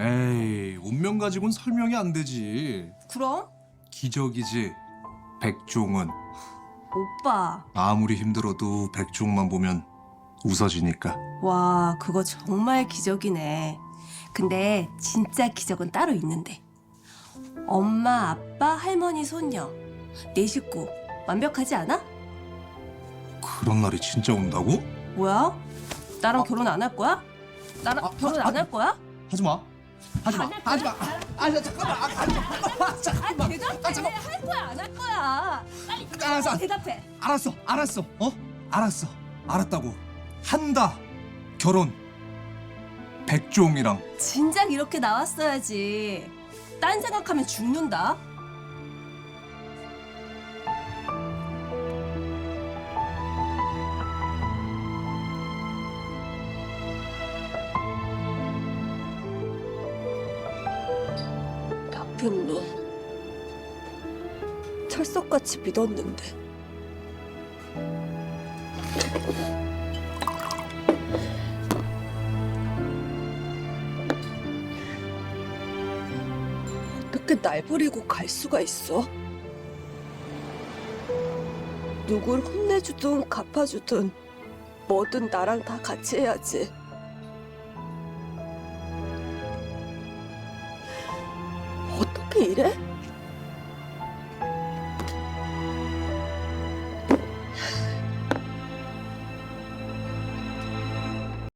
에이, 운명 가지고는 설명이 안 되지. 그럼? 기적이지. 백종은 오빠. 아무리 힘들어도 백종만 보면 웃어지니까. 와, 그거 정말 기적이네. 근데 진짜 기적은 따로 있는데. 엄마, 아빠, 할머니, 손녀. 네 식구. 완벽하지 않아? 그런 날이 진짜 온다고? 뭐야? 나랑 결혼 안 할 거야? 나랑 아, 결혼 아, 안 할 거야? 하지 마. 하지 마. 안할 하지 마. 거야? 아, 아, 잠깐만. 아, 아, 잠깐만. 아 잠깐만. 대답해. 아, 잠깐. 할 거야 안 할 거야? 빨리 알았어. 대답해. 알았어. 알았어. 어? 알았어. 알았다고. 한다. 결혼. 백종이랑 진작 이렇게 나왔어야지. 딴 생각하면 죽는다. 나쁜 놈. 철석같이 믿었는데. 어떻게 날 버리고 갈 수가 있어? 누굴 혼내주든 갚아주든 뭐든 나랑 다 같이 해야지. 어떻게 이래?